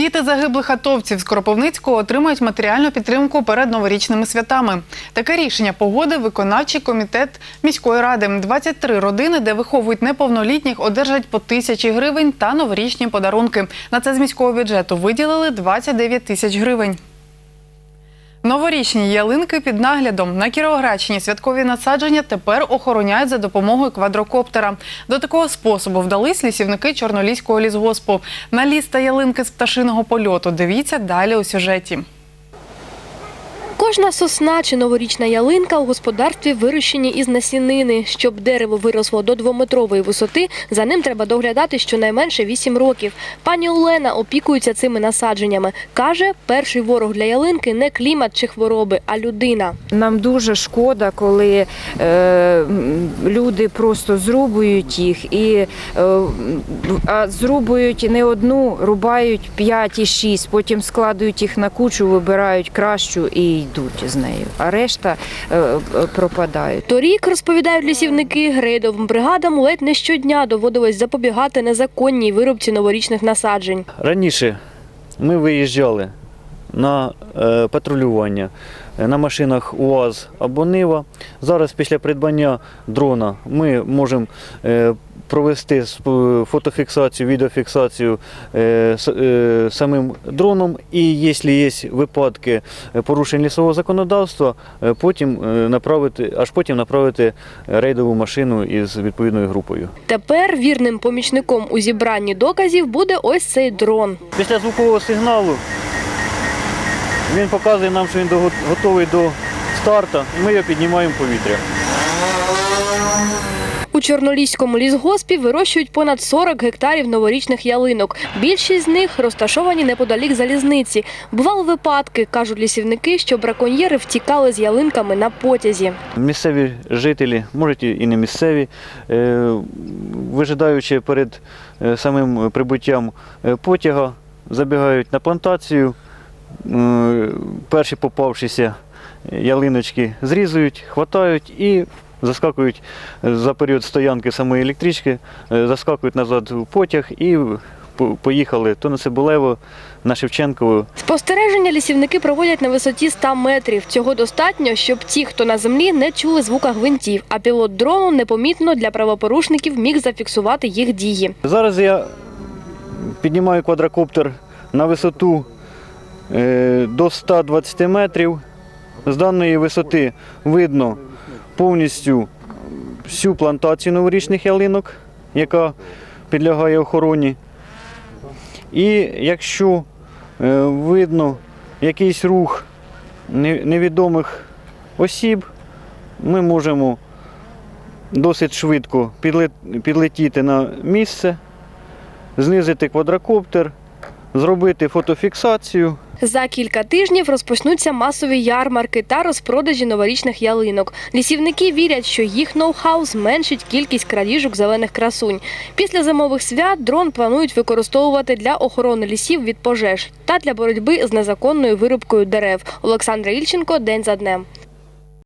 Діти загиблих атовців з Кропивницького отримають матеріальну підтримку перед новорічними святами. Таке рішення погоди виконавчий комітет міської ради. 23 родини, де виховують неповнолітніх, одержать по тисячі гривень та новорічні подарунки. На це з міського бюджету виділили 29 тисяч гривень. Новорічні ялинки під наглядом на Кіровоградщині святкові насадження тепер охороняють за допомогою квадрокоптера. До такого способу вдались лісівники Чорноліського лісгоспу. На ліс та ялинки з пташиного польоту. Дивіться далі у сюжеті. Кожна сосна чи новорічна ялинка у господарстві вирощені із насінини. Щоб дерево виросло до двометрової висоти, за ним треба доглядати щонайменше 8 років. Пані Олена опікується цими насадженнями. Каже, перший ворог для ялинки не клімат чи хвороби, а людина. Нам дуже шкода, коли е, люди просто зрубують їх і е, а зрубують не одну, рубають п'ять і шість, потім складують їх на кучу, вибирають кращу і йдуть з нею. А решта е, е, пропадають. Торік, розповідають лісівники, грейдовим бригадам ледь не щодня доводилось запобігати незаконній виробці новорічних насаджень. Раніше ми виїжджали на е, патрулювання е, на машинах УАЗ або Нива. Зараз після придбання дрона ми можемо е, провести фотофіксацію, відеофіксацію самим дроном. І якщо є випадки порушень лісового законодавства, потім направити, аж потім направити рейдову машину із відповідною групою. Тепер вірним помічником у зібранні доказів буде ось цей дрон. Після звукового сигналу він показує нам, що він готовий до старту, і ми його піднімаємо в повітря. У Чорноліському лісгоспі вирощують понад 40 гектарів новорічних ялинок. Більшість з них розташовані неподалік залізниці. Бували випадки, кажуть лісівники, що браконьєри втікали з ялинками на потязі. Місцеві жителі, можуть і не місцеві, е, вижидаючи перед е, самим прибуттям е, потяга, забігають на плантацію, перші попавшіся ялиночки зрізують, хватають і заскакують е, за період стоянки самої електрички, е, заскакують назад в потяг і поїхали то на Цибулево, на Шевченково, Спостереження лісівники проводять на висоті 100 метрів. Цього достатньо, щоб ті, хто на землі, не чули звука гвинтів, а пілот дрону непомітно для правопорушників міг зафіксувати їх дії. Зараз я піднімаю квадрокоптер на висоту е, до 120 метрів. З даної висоти видно повністю всю плантацію новорічних ялинок, яка підлягає охороні. І якщо е, видно якийсь рух невідомих осіб, ми можемо досить швидко підлетіти на місце, знизити квадрокоптер, зробити фотофіксацію. За кілька тижнів розпочнуться масові ярмарки та розпродажі новорічних ялинок. Лісівники вірять, що їх ноу-хау зменшить кількість крадіжок зелених красунь. Після зимових свят дрон планують використовувати для охорони лісів від пожеж та для боротьби з незаконною вирубкою дерев. Олександра Ільченко день за днем.